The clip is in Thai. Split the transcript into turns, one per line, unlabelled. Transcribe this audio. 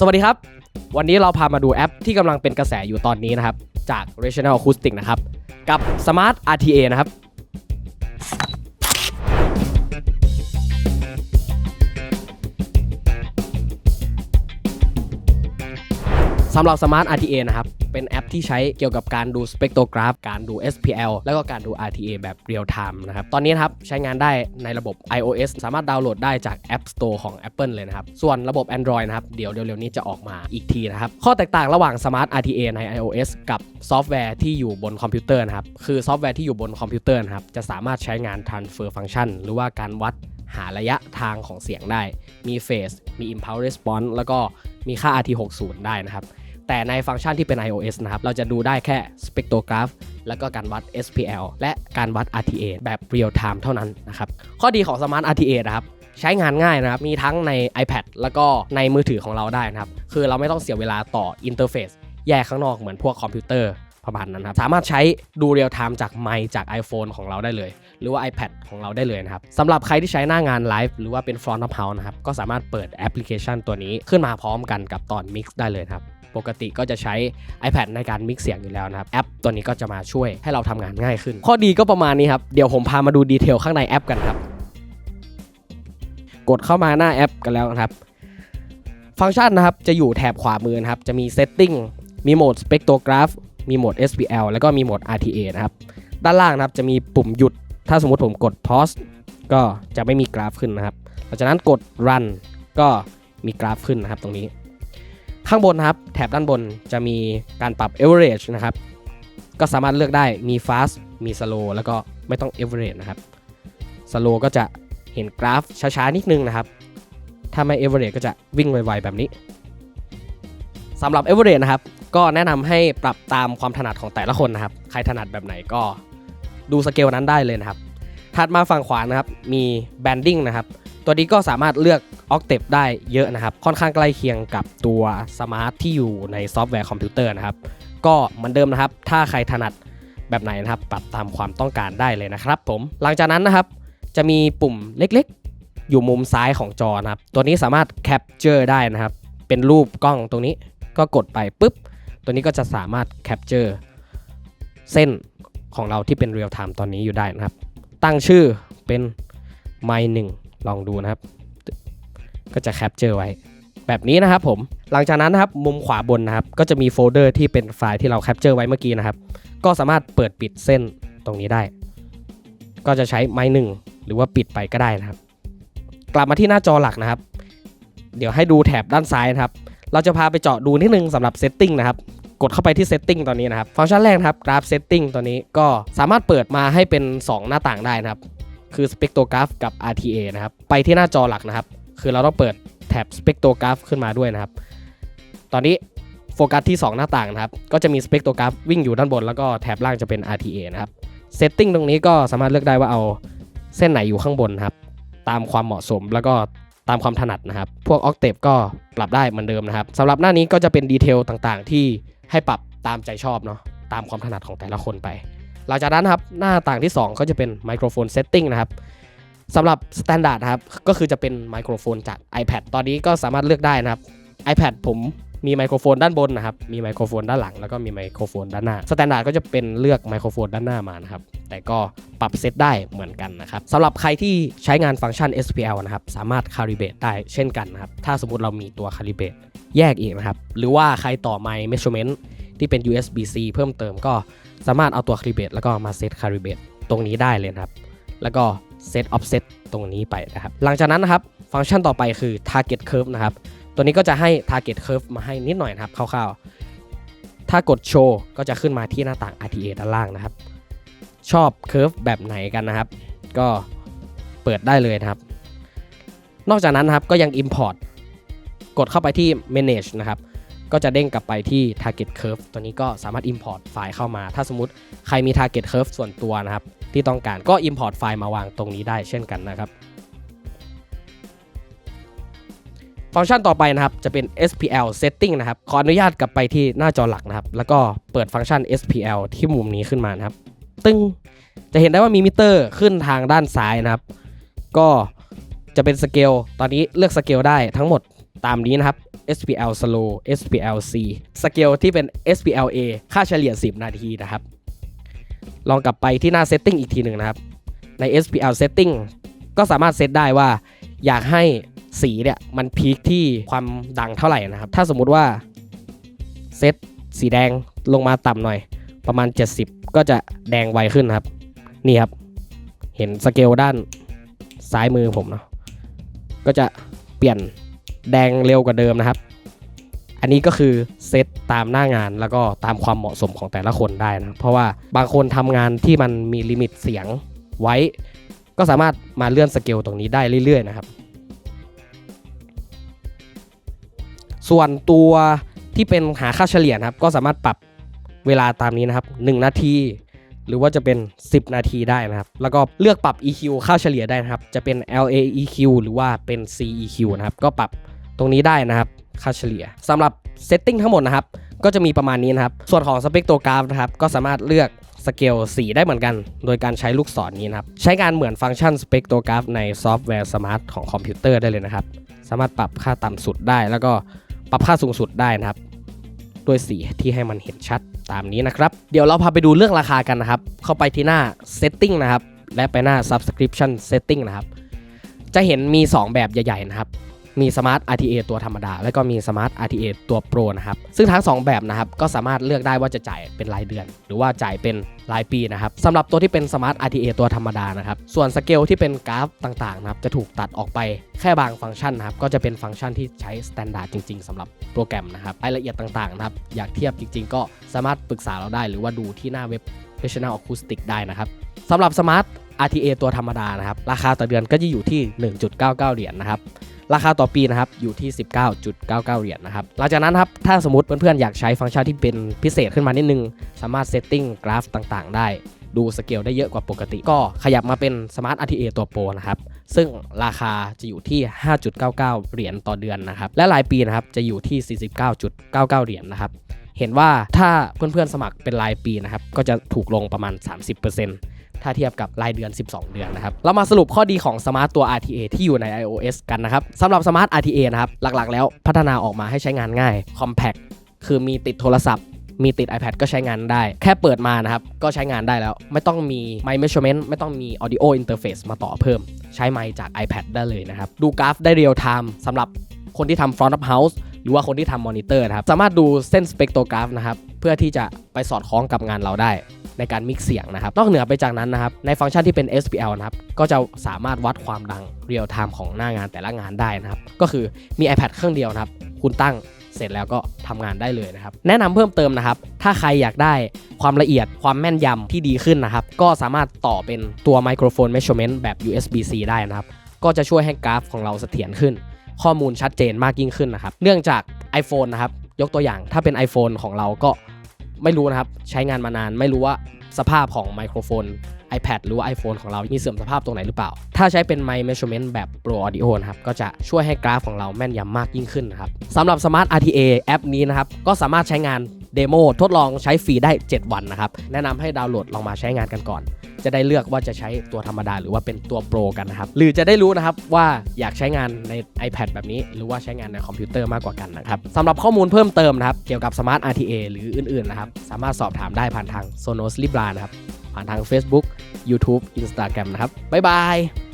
สวัสดีครับ วันนี้เราพามาดูแอปที่กำลังเป็นกระแสอยู่ตอนนี้นะครับ จาก Rational Acoustic นะครับ กับ Smart RTA นะครับ สำหรับ Smart RTA นะครับ เป็นแอปที่ใช้เกี่ยวกับการดูสเปกโตกราฟ การดู SPL แล้วก็การดู RTA แบบเรียลไทม์นะครับ ตอนนี้ครับใช้งานได้ในระบบ iOS สามารถดาวน์โหลดได้จาก App Store ของ Apple เลยนะครับ ส่วนระบบ Android นะครับ เดี๋ยวเร็วๆนี้จะออกมาอีกทีนะครับ ข้อแตกต่างระหว่าง Smart RTA ใน iOS กับซอฟต์แวร์ที่อยู่บนคอมพิวเตอร์นะครับ คือซอฟต์แวร์ที่อยู่บนคอมพิวเตอร์นะครับ จะสามารถใช้งาน transfer function หรือว่าการวัดหาระยะทางของเสียงได้ มี phase มี impulse response แล้วก็มีค่า RT60 ได้นะครับ แต่ในฟังก์ชันที่เป็น iOS นะครับ เราจะดูได้แค่ spectrograph แล้วก็การวัด SPL และการวัด RTA แบบ real time เท่านั้นนะครับ ข้อดีของ Smart RTA นะครับใช้งานง่ายนะครับ มีทั้งใน iPad แล้วก็ในมือถือของเราได้นะครับ คือเราไม่ต้องเสียเวลาต่ออินเทอร์เฟซแยกข้างนอกเหมือนพวกคอมพิวเตอร์ประมาณนั้นครับสามารถใช้ดูเรียลไทม์จากไมค์จาก iPhone ของเราได้เลย หรือว่า iPad ของเราได้เลยนะครับสำหรับใครที่ใช้หน้างานไลฟ์หรือว่าเป็น front of house นะครับ ก็สามารถเปิดแอปพลิเคชันตัวนี้ขึ้นมาพร้อมกันกับตอน mix ได้เลยครับ ปกติก็จะใช้ iPad ในการมิกเสียงอยู่แล้วนะครับ แอปตัวนี้ก็จะมาช่วยให้เราทำงานง่ายขึ้น ข้อดีก็ประมาณนี้ครับ เดี๋ยวผมพามาดูดีเทลข้างในแอปกันครับ กดเข้ามาหน้าแอปกันแล้วนะครับ ฟังก์ชันนะครับจะอยู่แถบขวามือนะครับ จะมี Setting มีโหมด Spectrograph มีโหมด SPL แล้วก็มีโหมด RTA นะครับ ด้านล่างนะครับจะมีปุ่มหยุด ถ้าสมมติผมกด pause ก็จะไม่มีกราฟขึ้นนะครับ หลังจากนั้นกด run ก็มีกราฟขึ้นนะครับตรงนี้ ข้างบนนะครับแถบด้านบนจะมีการปรับ average นะครับ ก็สามารถเลือกได้มี fast มี slow แล้วก็ไม่ต้อง average นะครับ slow ก็จะเห็นกราฟช้าๆนิดนึงนะครับ ถ้าไม่ average ก็จะวิ่งไวๆแบบนี้สำหรับ average นะครับ ก็แนะนำให้ปรับตามความถนัดของแต่ละคนนะครับ ใครถนัดแบบไหนก็ดูสเกลนั้นได้เลยนะครับ ถัดมาฝั่งขวานะครับมี banding นะครับ ตัวนี้ก็สามารถเลือก Octave ได้เยอะนะครับ ค่อนข้างใกล้เคียงกับตัวสมาร์ทที่อยู่ในซอฟต์แวร์คอมพิวเตอร์นะครับ ก็เหมือนเดิมนะครับ ถ้าใครถนัดแบบไหนนะครับ ปรับตามความต้องการได้เลยนะครับ ผม หลังจากนั้นนะครับ จะมีปุ่มเล็กๆ อยู่มุมซ้ายของจอนะครับ ตัวนี้สามารถ capture ได้นะครับ เป็นรูปกล้องตรงนี้ ก็กดไปปุ๊บ ตัวนี้ก็จะสามารถ capture เส้นของเราที่เป็น real time ตอนนี้อยู่ได้นะครับ ตั้งชื่อเป็น my 1 ลองดูนะครับ ก็จะแคปเจอร์ไว้ แบบนี้นะครับผมหลังจากนั้นนะครับมุมขวาบนนะครับ ก็จะมีโฟลเดอร์ที่เป็นไฟล์ที่เราแคปเจอร์ไว้เมื่อกี้นะครับ ก็สามารถเปิดปิดเส้นตรงนี้ได้ ก็จะใช้ไม้หนึ่งหรือว่าปิดไปก็ได้นะครับ กลับมาที่หน้าจอหลักนะครับ เดี๋ยวให้ดูแถบด้านซ้ายนะครับ เราจะพาไปเจาะดูนิดนึงสำหรับ Setting นะครับกดเข้าไปที่ Setting ตอนนี้นะครับ ฟังก์ชันแรกครับ Graph Setting ตัวนี้ก็สามารถเปิดมาให้เป็น 2 หน้าต่างได้นะครับ คือ Spectrograph กับ RTA นะครับ ไปที่หน้าจอหลักนะครับ คือเราต้องเปิดแท็บ Spectrograph ขึ้นมาด้วยนะครับ ตอนนี้โฟกัสที่ 2 หน้าต่างนะครับ ก็จะมี Spectrograph วิ่งอยู่ด้านบน แล้วก็แถบล่างจะเป็น RTA นะครับ Setting ตรงนี้ก็สามารถเลือกได้ว่าเอาเส้นไหนอยู่ข้างบนครับ ตามความเหมาะสมแล้วก็ตามความถนัดนะครับ พวก Octave ก็ปรับได้เหมือนเดิมนะครับสำหรับหน้านี้ก็จะเป็นดีเทลต่างๆ ที่ให้ปรับตามใจชอบเนาะตามความถนัดของแต่ละคนไป หลังจากนั้นครับหน้าต่างที่ 2 ก็จะเป็นไมโครโฟนเซตติ้งนะครับสำหรับ Standard นะครับก็คือจะเป็นไมโครโฟนจาก iPad ตอนนี้ก็สามารถเลือกได้นะครับ iPad ผมมีไมโครโฟนด้านบนนะครับมีไมโครโฟนด้านหลัง แล้วก็มีไมโครโฟนด้านหน้า Standard ก็จะเป็นเลือกไมโครโฟนด้านหน้ามานะครับแต่ก็ปรับเซตได้เหมือนกันนะครับสำหรับใครที่ใช้งานฟังก์ชัน SPL นะครับสามารถ calibrate ได้เช่นกันนะครับถ้าสมมติเรามีตัว calibrate แยกอีกนะครับหรือว่าใครต่อไมค์ measurement ที่เป็น USB-C เพิ่มเติมก็สามารถเอาตัว calibrate แล้วก็มาเซต calibrate ตรงนี้ได้เลยครับ แล้วก็เซต offset ตรงนี้ไปนะครับ หลังจากนั้นนะครับ ฟังก์ชันต่อไปคือ target curve นะครับ ตัวนี้ก็จะให้ target curve มาให้นิดหน่อยนะครับคร่าวๆ ถ้ากดโชว์ก็จะขึ้นมาที่หน้าต่าง RTA ด้านล่างนะครับ ชอบ curve แบบไหนกันนะครับ ก็เปิดได้เลยนะครับ นอกจากนั้นนะครับก็ยัง import กดเข้าไปที่ manage นะครับ ก็จะเด้งกลับไปที่ target curve ตัวนี้ก็สามารถ import ไฟล์เข้ามา ถ้าสมมติใครมี target curve ส่วนตัวนะครับ ที่ต้องการก็ import ไฟล์มาวางตรงนี้ได้เช่นกันนะครับ ฟังก์ชันต่อไปนะครับ จะเป็น SPL setting นะครับ ขออนุญาตกลับไปที่หน้าจอหลักนะครับ แล้วก็เปิดฟังก์ชัน SPL ที่มุมนี้ขึ้นมานะครับ ตึ้งจะเห็นได้ว่ามีมิเตอร์ขึ้นทางด้านซ้ายนะครับ ก็จะเป็นสเกล ตอนนี้เลือกสเกลได้ทั้งหมด ตามนี้นะครับ SPL slow SPL C สเกลที่เป็น SPL A ค่าเฉลี่ย 10 นาทีนะครับ ลองกลับไปที่หน้า setting อีกทีหนึ่งนะครับ ใน SPL setting ก็สามารถเซตได้ว่าอยากให้สีเนี่ยมันพีคที่ความดังเท่าไหร่นะครับ ถ้าสมมุติว่าเซตสีแดงลงมาต่ำหน่อย ประมาณ 70 ก็จะแดงไวขึ้นครับ นี่ครับ เห็นสเกลด้านซ้ายมือผมเนาะก็จะเปลี่ยน แดงเร็วกว่าเดิมนะครับ อันนี้ก็คือเซตตามหน้างานแล้วก็ตามความเหมาะสมของแต่ละคนได้นะ เพราะว่าบางคนทำงานที่มันมีลิมิตเสียงไว้ ก็สามารถมาเลื่อนสเกลตรงนี้ได้เรื่อยๆนะครับ ส่วนตัวที่เป็นหาค่าเฉลี่ยครับ ก็สามารถปรับเวลาตามนี้นะครับ 1 นาทีหรือว่าจะเป็น 10 นาทีได้นะครับ แล้วก็เลือกปรับ EQ ค่าเฉลี่ยได้นะครับ จะเป็น LAEQ หรือว่าเป็น CEQ นะครับ ก็ปรับ ตรงนี้ได้นะครับค่าเฉลี่ยสำหรับเซตติ้งทั้งหมดนะครับก็จะมีประมาณนี้นะครับ ส่วนของสเปกโตกราฟนะครับก็สามารถเลือกสเกลสีได้เหมือนกัน โดยการใช้ลูกศรนี้นะครับ ใช้งานเหมือนฟังก์ชันสเปกโตกราฟในซอฟต์แวร์สมาร์ทของคอมพิวเตอร์ได้เลยนะครับ สามารถปรับค่าต่ำสุดได้ แล้วก็ปรับค่าสูงสุดได้นะครับ ด้วยสีที่ให้มันเห็นชัดตามนี้นะครับ เดี๋ยวเราพาไปดูเรื่องราคากันนะครับ เข้าไปที่หน้า setting นะครับ และไปหน้า subscription setting นะครับ จะเห็นมี 2 แบบใหญ่ ๆ นะครับ มี Smart RTA ตัวธรรมดา และก็มี Smart RTA ตัว Pro นะครับซึ่งทั้ง 2 แบบนะครับก็สามารถเลือกได้ว่าจะจ่ายเป็นรายเดือน หรือว่าจ่ายเป็นรายปีนะครับสำหรับตัวที่เป็น Smart RTA ตัวธรรมดานะครับส่วนสเกลที่เป็นกราฟต่างๆนะครับจะถูกตัดออกไปแค่บางฟังก์ชันนะครับก็จะเป็นฟังก์ชันที่ใช้สแตนดาร์ดจริง ๆสำหรับโปรแกรมนะครับรายละเอียดต่างๆนะครับอยากเทียบจริง ๆ ก็สามารถปรึกษาเราได้ หรือว่าดูที่หน้าเว็บ Professional Acoustic ได้นะครับสำหรับ Smart RTA ตัวธรรมดานะครับ ราคาต่อเดือนก็จะอยู่ที่ 1.99 เหรียญนะครับ ราคาต่อปีนะครับอยู่ที่ 19.99 เหรียญนะครับหลังจากนั้นครับถ้าสมมติเพื่อนๆอยากใช้ฟังก์ชันที่เป็นพิเศษขึ้นมานิดนึง สามารถเซตติ้งกราฟต่างๆ ได้ดูสเกลได้เยอะกว่าปกติ ก็ขยับมาเป็น Smart RTA ตัวโปรนะครับ ซึ่งราคาจะอยู่ที่ 5.99 เหรียญต่อเดือนนะครับ และรายปีนะครับจะอยู่ที่ 49.99 เหรียญนะครับ เห็นว่าถ้าเพื่อนๆสมัครเป็นรายปีนะครับ ก็จะถูกลงประมาณ 30% ถ้าเทียบกับรายเดือน 12 เดือนนะครับ เรามาสรุปข้อดีของ Smart ตัว RTA ที่อยู่ใน iOS กันนะครับสำหรับ Smart RTA นะครับ หลักๆ แล้วพัฒนาออกมาให้ใช้งานง่าย Compact คือมีติดโทรศัพท์มีติด iPad ก็ใช้งานได้ แค่เปิดมานะครับ ก็ใช้งานได้แล้ว ไม่ต้องมี mic measurement ไม่ต้องมี audio interface มาต่อเพิ่ม ใช้ไมค์จาก iPad ได้เลยนะครับ ดูกราฟได้เรียลไทม์สำหรับคนที่ทำ front of house หรือว่าคนที่ทำมอนิเตอร์นะครับ สามารถดูเส้นสเปกโตกราฟนะครับ เพื่อที่จะไปสอดคล้องกับงานเราได้ ในการมิกเสียงนะครับ นอกเหนือไปจากนั้นนะครับ ในฟังก์ชันที่เป็น SPL นะครับ ก็จะสามารถวัดความดังเรียลไทม์ของหน้างานแต่ละงานได้นะครับ ก็คือมี iPad เครื่องเดียวนะครับ คุณตั้งเสร็จแล้วก็ทำงานได้เลยนะครับ แนะนำเพิ่มเติมนะครับ ถ้าใครอยากได้ความละเอียดความแม่นยำที่ดีขึ้นนะครับ ก็สามารถต่อเป็นตัวไมโครโฟน measurement แบบ USB-C ได้นะครับ ก็จะช่วยให้กราฟของเราเสถียรขึ้น ข้อมูลชัดเจนมากยิ่งขึ้นนะครับ เนื่องจาก iPhone นะครับ ยกตัวอย่างถ้าเป็น iPhone ของเราก็ ไม่รู้นะครับ ใช้งานมานานไม่รู้ว่าสภาพของไมโครโฟน iPad หรือว่า iPhone ของเรา มีเสื่อมสภาพตรงไหนหรือเปล่า ถ้าใช้เป็น Mic Measurement แบบ Pro Audio นะครับ ก็จะช่วยให้กราฟของเราแม่นยำมากยิ่งขึ้นนะครับสำหรับ Smart RTA แอปนี้นะครับ ก็สามารถใช้งาน เดโมทดลองใช้ฟรีได้ 7 วันนะครับ แนะนำให้ดาวน์โหลดลองมาใช้งานกันก่อน จะได้เลือกว่าจะใช้ตัวธรรมดาหรือว่าเป็นตัวโปรกันนะครับ หรือจะได้รู้นะครับว่าอยากใช้งานใน iPad แบบนี้ หรือว่าใช้งานในคอมพิวเตอร์มากกว่ากันนะครับสำหรับข้อมูลเพิ่มเติมนะครับ เกี่ยวกับ Smart RTA หรืออื่นๆนะครับ สามารถสอบถามได้ผ่านทาง Sonos Libra นะครับ ผ่านทาง Facebook YouTube Instagram นะครับบ๊ายบาย